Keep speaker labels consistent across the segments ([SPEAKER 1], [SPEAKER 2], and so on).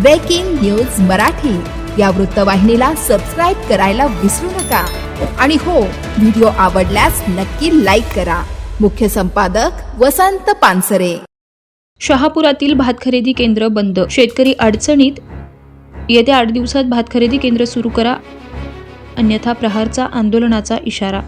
[SPEAKER 1] Breaking news Marathi या वृत्तवाहिनीला subscribe करायला विसरू नका. आणि हो व्हिडिओ आवडल्यास नक्की लाईक करा. मुख्य संपादक वसंत पानसरे.
[SPEAKER 2] शहापुरातील भात खरेदी केंद्र बंद. शेतकरी अडचणीत येत्या आठ दिवसात भात खरेदी केंद्र सुरू करा. अन्यथा प्रहारचा आंदोलनाचा इशारा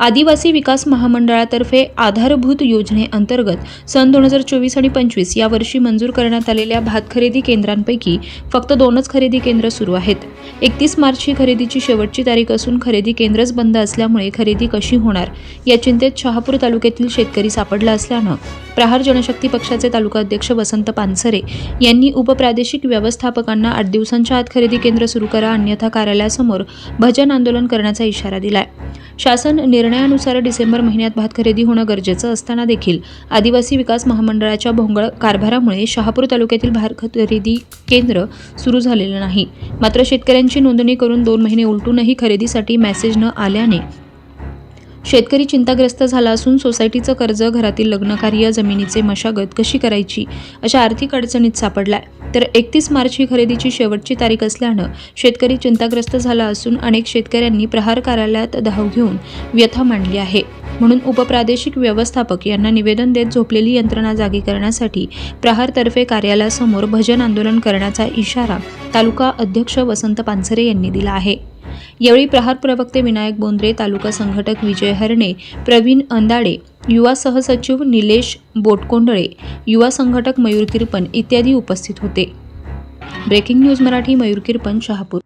[SPEAKER 2] आदिवासी विकास महामंडळातर्फे आधारभूत योजनेअंतर्गत सन दोन हजार चोवीस आणि पंचवीस या वर्षी मंजूर करण्यात आलेल्या भात खरेदी केंद्रांपैकी फक्त दोनच खरेदी केंद्र सुरू आहेत. एकतीस मार्च ही खरेदीची शेवटची तारीख असून खरेदी केंद्रच बंद असल्यामुळे खरेदी कशी होणार या चिंतेत शहापूर तालुक्यातील शेतकरी सापडला असल्यानं प्रहार जनशक्ती पक्षाचे तालुका अध्यक्ष वसंत पानसरे यांनी उपप्रादेशिक व्यवस्थापकांना आठ दिवसांच्या आत खरेदी केंद्र सुरू करा अन्यथा कार्यालयासमोर भजन आंदोलन करण्याचा इशारा दिलाय. शासन निर्णयानुसार डिसेंबर महिन्यात भात खरेदी होणं गरजेचं असताना देखील आदिवासी विकास महामंडळाच्या भोंगळ कारभारामुळे शहापूर तालुक्यातील भात खरेदी केंद्र सुरू झालेलं नाही. मात्र शेतकऱ्यांची नोंदणी करून दोन महिने उलटूनही खरेदीसाठी मेसेज न आल्याने शेतकरी चिंताग्रस्त झाला असून सोसायटीचं कर्ज घरातील लग्नकार्य जमिनीचे मशागत कशी करायची अशा आर्थिक अडचणीत सापडलाय. तर एकतीस मार्च ही खरेदीची शेवटची तारीख असल्यानं शेतकरी चिंताग्रस्त झाला असून अनेक शेतकऱ्यांनी प्रहार कार्यालयात धाव घेऊन व्यथा मांडली आहे. म्हणून उपप्रादेशिक व्यवस्थापक यांना निवेदन देत झोपलेली यंत्रणा जागी करण्यासाठी प्रहारतर्फे कार्यालयासमोर भजन आंदोलन करण्याचा इशारा तालुका अध्यक्ष वसंत पानसरे यांनी दिला आहे. यावेळी प्रहार प्रवक्ते विनायक बोंद्रे तालुका संघटक विजय हरणे प्रवीण अंदाडे युवा सहसचिव निलेश बोटकोंडळे युवा संघटक मयूर किरपन इत्यादी उपस्थित होते. Breaking news Marathi Mayur Kirpan Shahapur.